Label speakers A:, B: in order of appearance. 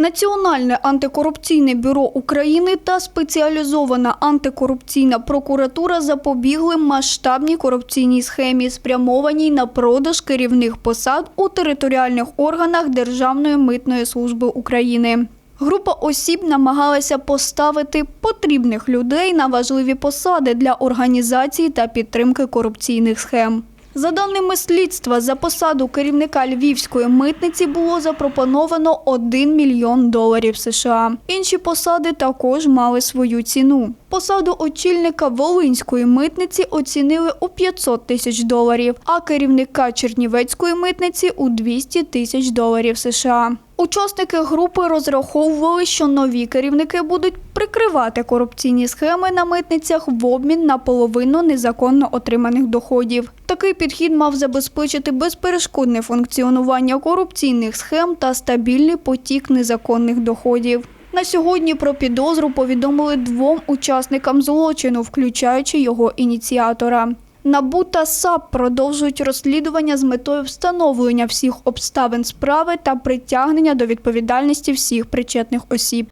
A: Національне антикорупційне бюро України та спеціалізована антикорупційна прокуратура запобігли масштабній корупційній схемі, спрямованій на продаж керівних посад у територіальних органах Державної митної служби України. Група осіб намагалася поставити потрібних людей на важливі посади для організації та підтримки корупційних схем. За даними слідства, за посаду керівника львівської митниці було запропоновано 1 мільйон доларів США. Інші посади також мали свою ціну. Посаду очільника Волинської митниці оцінили у 500 тисяч доларів, а керівника Чернівецької митниці у 200 тисяч доларів США. Учасники групи розраховували, що нові керівники будуть прикривати корупційні схеми на митницях в обмін на половину незаконно отриманих доходів. Такий підхід мав забезпечити безперешкодне функціонування корупційних схем та стабільний потік незаконних доходів. На сьогодні про підозру повідомили двом учасникам злочину, включаючи його ініціатора. НАБУ та САП продовжують розслідування з метою встановлення всіх обставин справи та притягнення до відповідальності всіх причетних осіб.